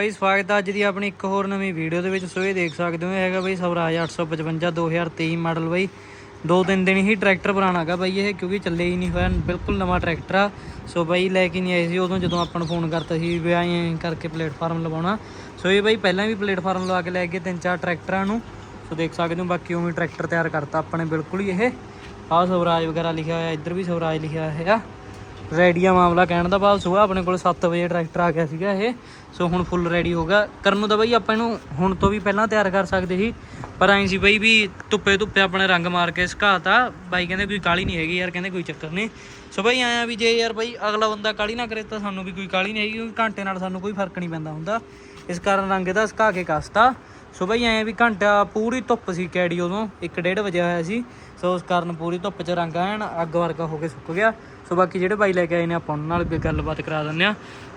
ਭਾਈ, ਸਵਾਗਤ ਹੈ ਅੱਜ ਦੀ ਆਪਣੀ ਇੱਕ ਹੋਰ ਨਵੀਂ ਵੀਡੀਓ ਦੇ ਵਿੱਚ। ਸੋ ਇਹ ਦੇਖ ਸਕਦੇ ਹੋ, ਇਹ ਹੈਗਾ ਬਈ ਸਵਰਾਜ 855 2023 ਮਾਡਲ ਬਈ। ਦੋ ਤਿੰਨ ਦਿਨ ਹੀ ਟਰੈਕਟਰ ਪੁਰਾਣਾ ਹੈਗਾ ਬਾਈ ਇਹ, ਕਿਉਂਕਿ ਚੱਲੇ ਹੀ ਨਹੀਂ ਹੋਇਆ, ਬਿਲਕੁਲ ਨਵਾਂ ਟਰੈਕਟਰ ਆ। ਸੋ ਬਈ, ਲੈ ਕੇ ਨਹੀਂ ਆਏ ਸੀ ਉਦੋਂ ਜਦੋਂ ਆਪਾਂ ਨੂੰ ਫੋਨ ਕਰਤਾ ਸੀ ਵੀ ਐਂ ਕਰਕੇ ਪਲੇਟਫਾਰਮ ਲਵਾਉਣਾ। ਸੋ ਇਹ ਬਾਈ ਪਹਿਲਾਂ ਵੀ ਪਲੇਟਫਾਰਮ ਲਵਾ ਕੇ ਲੈ ਗਏ ਤਿੰਨ ਚਾਰ ਟਰੈਕਟਰਾਂ ਨੂੰ। ਸੋ ਦੇਖ ਸਕਦੇ ਹੋ, ਬਾਕੀ ਉਵੇਂ ਟਰੈਕਟਰ ਤਿਆਰ ਕਰਤਾ ਆਪਣੇ ਬਿਲਕੁਲ ਹੀ ਇਹ। ਆਹ ਸਵਰਾਜ ਵਗੈਰਾ ਲਿਖਿਆ ਹੋਇਆ, ਇੱਧਰ ਵੀ ਸਵਰਾਜ ਲਿਖਿਆ ਹੋਇਆ। ਰੈਡੀਆ ਮਾਮਲਾ ਕਹਿਣ ਦਾ ਭਾਵ ਸੁਆ, ਆਪਣੇ ਕੋਲ 7 ਵਜੇ ਟਰੈਕਟਰ ਆ ਗਿਆ ਸੀਗਾ ਇਹ। ਸੋ ਹੁਣ ਫੁੱਲ ਰੈਡੀ ਹੋ ਗਿਆ। ਕਰਨ ਨੂੰ ਤਾਂ ਬਈ ਆਪਾਂ ਇਹਨੂੰ ਹੁਣ ਤੋਂ ਵੀ ਪਹਿਲਾਂ ਤਿਆਰ ਕਰ ਸਕਦੇ ਸੀ, ਪਰ ਐਂ ਸੀ ਬਈ ਵੀ ਧੁੱਪੇ ਧੁੱਪੇ ਆਪਣੇ ਰੰਗ ਮਾਰ ਕੇ ਸੁਕਾਤਾ। ਬਾਈ ਕਹਿੰਦੇ ਕੋਈ ਕਾਲੀ ਨਹੀਂ ਹੈਗੀ ਯਾਰ, ਕਹਿੰਦੇ ਕੋਈ ਚੱਕਰ ਨਹੀਂ ਸੋ ਬਈ ਆਇਆ ਵੀ ਜੇ ਯਾਰ ਬਈ ਅਗਲਾ ਬੰਦਾ ਕਾਲੀ ਨਾ ਕਰੇ ਤਾਂ ਸਾਨੂੰ ਵੀ ਕੋਈ ਕਾਲੀ ਨਹੀਂ ਹੈਗੀ, ਕਿਉਂਕਿ ਘੰਟੇ ਨਾਲ ਸਾਨੂੰ ਕੋਈ ਫ਼ਰਕ ਨਹੀਂ ਪੈਂਦਾ ਹੁੰਦਾ। ਇਸ ਕਾਰਨ ਰੰਗ ਇਹਦਾ ਸੁਕਾ ਕੇ ਕਸਤਾ। ਸੋ ਬਈ ਐਂ ਵੀ ਘੰਟਾ ਪੂਰੀ ਧੁੱਪ ਸੀ ਕੈਡੀ ਉਦੋਂ 1:30 ਵਜੇ ਹੋਇਆ ਸੀ। ਸੋ ਉਸ ਕਾਰਨ ਪੂਰੀ ਧੁੱਪ 'ਚ ਰੰਗ ਐਨ ਅੱਗ ਵਰਗਾ ਹੋ ਕੇ ਸੁੱਕ ਗਿਆ। ਸੋ ਬਾਕੀ ਜਿਹੜੇ ਬਾਈ ਲੈ ਕੇ ਆਏ ਨੇ ਆਪਾਂ ਉਹਨਾਂ ਨਾਲ ਵੀ ਗੱਲਬਾਤ ਕਰਾ ਦਿੰਦੇ ਆ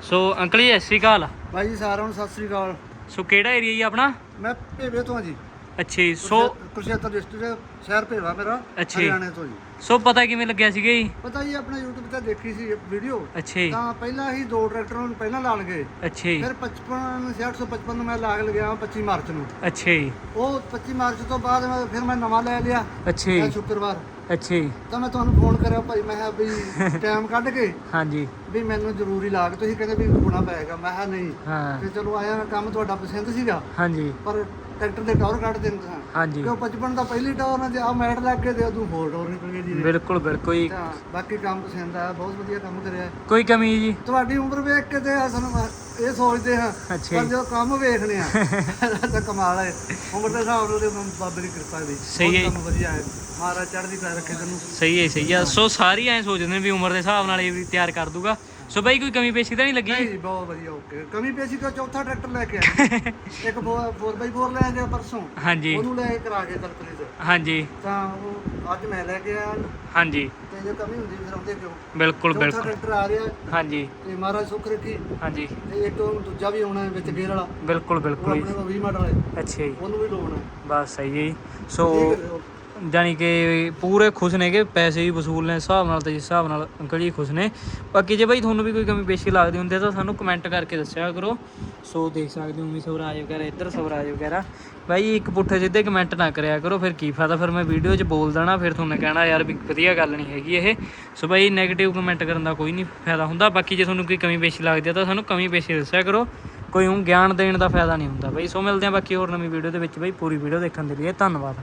ਸੋ ਅੰਕਲ ਜੀ ਸਤਿ ਸ਼੍ਰੀ ਅਕਾਲ। ਭਾਈ ਜੀ ਸਾਰਿਆਂ ਨੂੰ ਸਤਿ ਸ੍ਰੀ ਅਕਾਲ। ਸੋ ਕਿਹੜਾ ਏਰੀਆ ਜੀ ਆਪਣਾ? ਮੈਂ ਭੇਵੇ ਤੋਂ ਹਾਂ ਜੀ। ਅੱਛਾ ਜੀ ਸੋ ਕੁਸ਼ੇਤਰ ਡਿਸਟ੍ਰਿਕਟ ਸ਼ਹਿਰ ਭੇਵਾ ਮੇਰਾ ਅੱਛਾ ਜੀ। ਹਰਿਆਣੇ ਤੋਂ ਜੀ। ਸੋ ਪਤਾ ਕਿਵੇਂ ਲੱਗਿਆ ਸੀਗਾ ਜੀ? ਪਤਾ ਜੀ ਆਪਣਾ YouTube ਤੇ ਦੇਖੀ ਸੀ ਵੀਡੀਓ ਅੱਛਾ ਜੀ। ਤਾਂ ਪਹਿਲਾਂ ਹੀ ਦੋ ਟਰੈਕਟਰਾਂ ਨੂੰ ਪਹਿਲਾਂ ਲਾ ਲਗੇ। ਅੱਛਾ ਜੀ। ਫਿਰ 55 655 ਨੂੰ ਮੈਂ ਲਾਗ ਲਗਿਆ 25 ਮਾਰਚ ਨੂੰ। ਅੱਛਾ ਜੀ। ਉਹ 25 ਮਾਰਚ ਤੋਂ ਬਾਅਦ ਮੈਂ ਫਿਰ ਮੈਂ ਨਵਾਂ ਲੈ ਲਿਆ। ਅੱਛਾ ਜੀ। ਸ਼ੁੱਕਰਵਾਰ। ਅੱਛਾ ਜੀ। ਤਾਂ ਮੈਂ ਤੁਹਾਨੂੰ ਫੋਨ ਕਰਿਆ ਭਾਈ ਮੈਂ ਕਿਹਾ ਵੀ ਟਾਈਮ ਕੱਢ ਕੇ ਹਾਂਜੀ। ਵੀ ਮੈਨੂੰ ਜ਼ਰੂਰੀ ਲਾਗ ਤੁਸੀਂ ਕਹਿੰਦੇ ਵੀ ਹੋਣਾ ਪਏਗਾ ਮੈਂ ਕਿਹਾ ਨਹੀਂ। ਹਾਂ। ਤੇ ਚਲੋ ਆਇਆ ਕੰਮ ਤੁਹਾਡਾ ਪਸੰਦ ਸੀਗਾ। ਹਾਂਜੀ। ਪਰ ਟਰੈਕਟਰ ਦੇ ਟੌਰ ਕੱਢ ਦਿੰਦੇ ਹਾਂ ਹਾਂਜੀ। ਕਿਉਂ 55 ਦਾ ਪਹਿਲੀ ਟੌਰ ਨਾਲ ਜੇ ਆ ਮੈਟ ਲੱਗ ਕੇ ਤੇ ਤੂੰ ਹੋਰ ਟੌਰ ਨਿਕਲ ਗਈ ਜੀ। ਬਿਲਕੁਲ ਬਿਲਕੁਲ ਜੀ। ਤਾਂ ਬਾਕੀ ਕੰਮ ਪਸੰਦ ਆਇਆ ਬਹੁਤ ਵਧੀਆ ਕੰਮ ਕਰਿਆ। ਕੋਈ ਕਮੀ ਜੀ? ਤੁਹਾਡੀ ਉਮਰ ਵੇਖ ਕੇ ਤੇ ਸਾਨੂੰ ਇਹ ਸੋਚਦੇ ਹਾਂ ਪਰ ਜੀ। ਕੰਮ ਵੇਖਣੇ ਆ ਤਾਂ ਕਮਾਲ ਹੈ ਉਮਰ ਦੇ ਹਿਸਾਬ ਨਾਲ ਤੇ ਬਾਬੇ ਦੀ ਕਿਰਪਾ ਦੀ। ਸਹੀ ਹੈ। ਵਧੀਆ ਹੈ ਮਹਾਰਾਜ ਚੜ੍ਹਦੀ ਕਲਾ ਰੱਖੇ ਤੈਨੂੰ। ਸਹੀ ਹੈ ਸਹੀ ਆ ਸੋ ਸਾਰੀ ਐ ਸੋਚਦੇ ਨੇ ਵੀ ਉਮਰ ਦੇ ਹਿਸਾਬ ਨਾਲ ਇਹ ਵੀ ਤਿਆਰ ਕਰ ਦੂਗਾ। ਸੋ ਬਾਈ ਕੋਈ ਕਮੀ ਪੇਸ਼ੀ ਤਾਂ ਨਹੀਂ ਲੱਗੀ? ਨਹੀਂ ਬਹੁਤ ਵਧੀਆ ਓਕੇ। ਕਮੀ ਪੇਸ਼ੀ ਤੋਂ ਚੌਥਾ ਟਰੈਕਟਰ ਲੈ ਕੇ ਆਏ ਇੱਕ 4x4 ਲੈ ਆਏ ਪਰਸੋਂ। ਹਾਂਜੀ। ਉਹਨੂੰ ਲੈ ਕੇ ਕਰਾ ਕੇ ਤਲਕਲੀ ਤੇ ਹਾਂਜੀ। ਤਾਂ ਉਹ ਅੱਜ ਮੈਂ ਲੈ ਕੇ ਆਇਆ। ਹਾਂਜੀ। ਤੇ ਜੇ ਕਮੀ ਹੁੰਦੀ ਫਿਰ ਆਉਂਦੇ ਕਿਉਂ ਬਿਲਕੁਲ ਚੌਥਾ ਬਿਲਕੁਲ। ਟਰੈਕਟਰ ਆ ਰਿਹਾ। ਹਾਂਜੀ। ਤੇ ਮਹਾਰਾਜ ਸੁੱਖ ਰੱਖੀ। ਹਾਂਜੀ। ਤੇ ਇੱਕ ਉਹ ਦੂਜਾ ਵੀ ਆਉਣਾ ਹੈ ਵਿੱਚ ਗੇਅਰ ਵਾਲਾ। ਬਿਲਕੁਲ ਉਹ ਬਿਲਕੁਲ ਆਪਣੇ ਕੋਲ 20 ਮਾਡਲ ਹੈ ਅੱਛਾ ਜੀ। ਉਹਨੂੰ ਵੀ ਹੈ ਬਸ ਸਹੀ ਹੈ ਜੀ। ਸੋ ਠੀਕ ਹੈ, ਜਾਨੀ ਕਿ ਪੂਰੇ ਖੁਸ਼ ਨੇਗੇ, ਪੈਸੇ ਵੀ ਵਸੂਲ ਨੇ, ਹਿਸਾਬ ਨਾਲ ਤੇ ਜਿਸ ਹਿਸਾਬ ਨਾਲ ਅੰਕਲ ਜੀ ਖੁਸ਼ ਨੇ। ਬਾਕੀ ਜੇ ਬਾਈ ਤੁਹਾਨੂੰ ਵੀ ਕੋਈ ਕਮੀ ਪੇਸ਼ੀ ਲੱਗਦੀ ਹੁੰਦੀ ਹੈ ਤਾਂ ਸਾਨੂੰ ਕਮੈਂਟ ਕਰਕੇ ਦੱਸਿਆ ਕਰੋ। ਸੋ ਦੇਖ ਸਕਦੇ ਹੋ ਵੀ ਸਵਰਾਜ ਵਗੈਰਾ, ਇੱਧਰ ਸਵਰਾਜ ਵਗੈਰਾ। ਬਾਈ ਇੱਕ ਪੁੱਠੇ ਸਿੱਧੇ ਕਮੈਂਟ ਨਾ ਕਰਿਆ ਕਰੋ, ਫਿਰ ਕੀ ਫਾਇਦਾ? ਫਿਰ ਮੈਂ ਵੀਡੀਓ 'ਚ ਬੋਲ ਦੇਣਾ, ਫਿਰ ਤੁਹਾਨੂੰ ਕਹਿਣਾ, ਯਾਰ ਵੀ ਵਧੀਆ ਗੱਲ ਨਹੀਂ ਹੈਗੀ ਇਹ। ਸੋ ਬਾਈ 네ਗੇਟਿਵ ਕਮੈਂਟ ਕਰਨ ਦਾ ਕੋਈ ਨਹੀਂ ਫਾਇਦਾ ਹੁੰਦਾ। ਬਾਕੀ ਜੇ ਤੁਹਾਨੂੰ ਕੋਈ ਕਮੀ ਪੇਸ਼ੀ ਲੱਗਦੀ ਹੈ ਤਾਂ ਸਾਨੂੰ ਕਮੀ ਪੇਸ਼ੀ ਦੱਸਿਆ ਕਰੋ। ਕੋਈ ਉਹ ਗਿਆਨ ਦੇਣ ਦਾ ਫਾਇਦਾ ਨਹੀਂ ਹੁੰਦਾ ਬਾਈ। ਸੋ ਮਿਲਦੇ ਹਾਂ ਬਾਕੀ ਹੋਰ ਨਵੀਂ ਵੀਡੀਓ ਦੇ ਵਿੱਚ ਬਾਈ। ਪੂਰੀ ਵੀਡੀਓ ਦੇਖਣ ਦੇ ਲਈ ਧੰਨਵਾਦ।